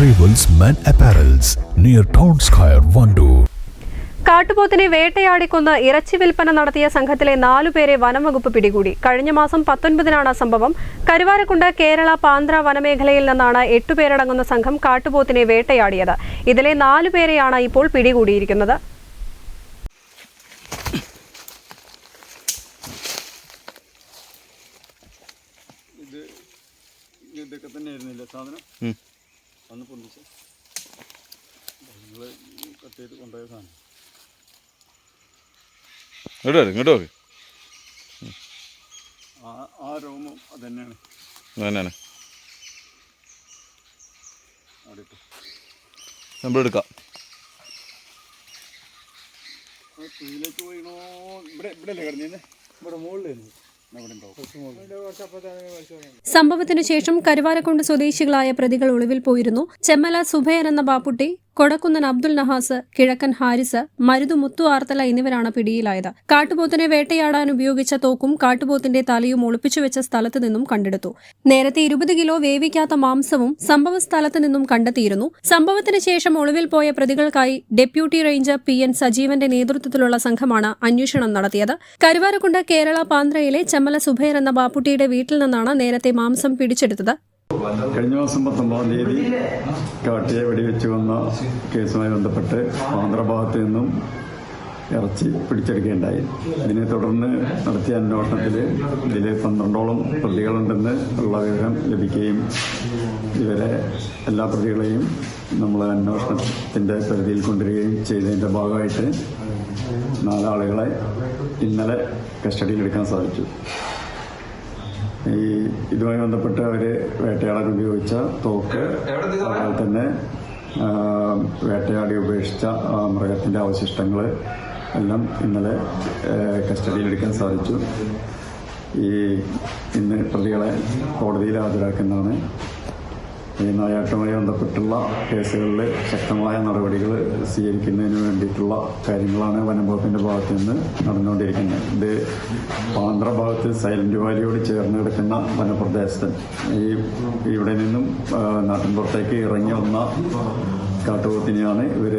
Arrivals Men apparels near Town Square, Vandoor. കാട്ടുപോത്തിനെ വേട്ടയാടിക്കൊന്ന് ഇറച്ചി വിൽപ്പന നടത്തിയ സംഘത്തിലെ നാലുപേരെ വനംവകുപ്പ് പിടികൂടി. കഴിഞ്ഞ മാസം പത്തൊൻപതിനാണ് സംഭവം. കരുവാരക്കുണ്ട് കേരള പാന്ത്ര വനമേഖലയിൽ നിന്നാണ് എട്ടുപേരടങ്ങുന്ന സംഘം കാട്ടുപോത്തിനെ വേട്ടയാടിയത്. ഇതിലെ നാലുപേരെയാണ് ഇപ്പോൾ പിടികൂടിയിരിക്കുന്നത്. ഇത് ഇതൊക്കെ തന്നെ ആയിരുന്നില്ല സാധനം അന്ന് പൊന്നിച്ച്. നിങ്ങൾ കട്ട് ചെയ്ത് കൊണ്ടുപോയ സാധനം ഇങ്ങോട്ട് വരും ഇങ്ങോട്ട് നോക്ക് ആ രോമം അത് തന്നെയാണ് തന്നെയാണ് അവിടെ ഇട്ട്. നമ്മൾ എടുക്കാം. ആ കുഴിയിലേക്ക് പോയിണോ? ഇവിടെ ഇവിടെ അല്ലേ കിടന്നിരുന്നേ? ഇവിടെ മുകളിലായിരുന്നു. സംഭവത്തിനു ശേഷം കരുവാരക്കുണ്ട് സ്വദേശികളായ പ്രതികൾ ഒളിവിൽ പോയിരുന്നു. ചെമ്മല സുഭയൻ എന്ന ബാപ്പുട്ടി കൊടക്കുന്നൻ അബ്ദുൽ നഹാസ് കിഴക്കൻ ഹാരിസ് മരുതു മുത്തു ആർത്തല എന്നിവരാണ് പിടിയിലായത്. കാട്ടുപോത്തിനെ വേട്ടയാടാൻ ഉപയോഗിച്ച തോക്കും കാട്ടുപോത്തിന്റെ തലയും ഒളിപ്പിച്ചു വെച്ച സ്ഥലത്ത് നിന്നും കണ്ടെടുത്തു. നേരത്തെ ഇരുപത് കിലോ വേവിക്കാത്ത മാംസവും സംഭവ സ്ഥലത്ത് നിന്നും കണ്ടെത്തിയിരുന്നു. സംഭവത്തിന് ശേഷം ഒളിവിൽ പോയ പ്രതികൾക്കായി ഡെപ്യൂട്ടി റേഞ്ചർ പി എൻ സജീവന്റെ നേതൃത്വത്തിലുള്ള സംഘമാണ് അന്വേഷണം നടത്തിയത്. കരുവാരക്കുണ്ട് കേരള പാന്ത്രയിലെ ചെമ്മല സുബൈർ എന്ന ബാപ്പുട്ടിയുടെ വീട്ടിൽ നിന്നാണ് നേരത്തെ മാംസം പിടിച്ചെടുത്തത്. കഴിഞ്ഞ മാസം പത്തൊമ്പതാം തീയതി കാട്ടിയെ വെടിവെച്ച് വന്ന കേസുമായി ബന്ധപ്പെട്ട് ആന്ധ്രഭാഗത്ത് നിന്നും ഇറച്ചി പിടിച്ചെടുക്കുകയുണ്ടായി. ഇതിനെ തുടർന്ന് നടത്തിയ അന്വേഷണത്തിൽ ഇതിൽ പന്ത്രണ്ടോളം പ്രതികളുണ്ടെന്ന് ഉള്ള വിവരം ലഭിക്കുകയും ഇവരെ എല്ലാ പ്രതികളെയും നമ്മൾ അന്വേഷണത്തിന്റെ പരിധിയിൽ കൊണ്ടുവരികയും ചെയ്തതിന്റെ ഭാഗമായിട്ട് നാലാളുകളെ ഇന്നലെ കസ്റ്റഡിയിലെടുക്കാൻ സാധിച്ചു. ഈ ഇതുമായി ബന്ധപ്പെട്ട് അവർ വേട്ടയാടാൻ ഉപയോഗിച്ച തോക്ക് അതുപോലെ തന്നെ വേട്ടയാടി ഉപേക്ഷിച്ച മൃഗത്തിന്റെ അവശിഷ്ടങ്ങൾ അവശിഷ്ടങ്ങൾ എല്ലാം ഇന്നലെ കസ്റ്റഡിയിലെടുക്കാൻ സാധിച്ചു. ഈ ഇന്ന് പ്രതികളെ കോടതിയിൽ ഹാജരാക്കുന്നതാണ്. നായാട്ടുമായി ബന്ധപ്പെട്ടുള്ള കേസുകളിൽ ശക്തമായ നടപടികൾ സ്വീകരിക്കുന്നതിന് വേണ്ടിയിട്ടുള്ള കാര്യങ്ങളാണ് വനംവകുപ്പിന്റെ ഭാഗത്ത് നിന്ന് നടന്നുകൊണ്ടിരിക്കുന്നത്. ഇത് പാന്ത്ര ഭാഗത്ത് സൈലന്റ് വാലിയോട് ചേർന്ന് കിടക്കുന്ന വനപ്രദേശത്ത്. ഈ ഇവിടെ നിന്നും നാട്ടിൻപുറത്തേക്ക് ഇറങ്ങി വന്ന കാട്ടുപോത്തിനെയാണ് ഇവർ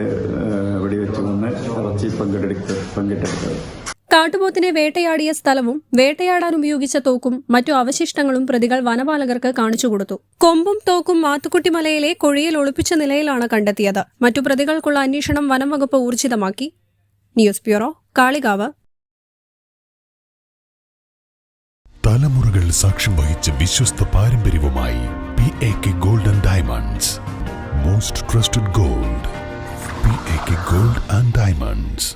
വെടിവെച്ചു കൊന്ന് ഇറച്ചി പങ്കെടുത്ത് പങ്കിട്ടെടുത്തത്. കാട്ടുപോത്തിനെ വേട്ടയാടിയ സ്ഥലവും വേട്ടയാടാൻ ഉപയോഗിച്ച തോക്കും മറ്റു അവശിഷ്ടങ്ങളും പ്രതികൾ വനപാലകർക്ക് കാണിച്ചു കൊടുത്തു. കൊമ്പും തോക്കും മാത്തുക്കുട്ടിമലയിലെ കൊഴിയിൽ ഒളിപ്പിച്ച നിലയിലാണ് കണ്ടെത്തിയത്. മറ്റു പ്രതികൾക്കുള്ള അന്വേഷണം വനം വകുപ്പ് ഊർജിതമാക്കി. News bureau Kalikavu. തലമുറകൾ സാക്ഷ്യം വഹിച്ച വിശ്വസ്ത പാരമ്പര്യവുമായി P A K gold and diamonds most trusted gold P A K gold and diamonds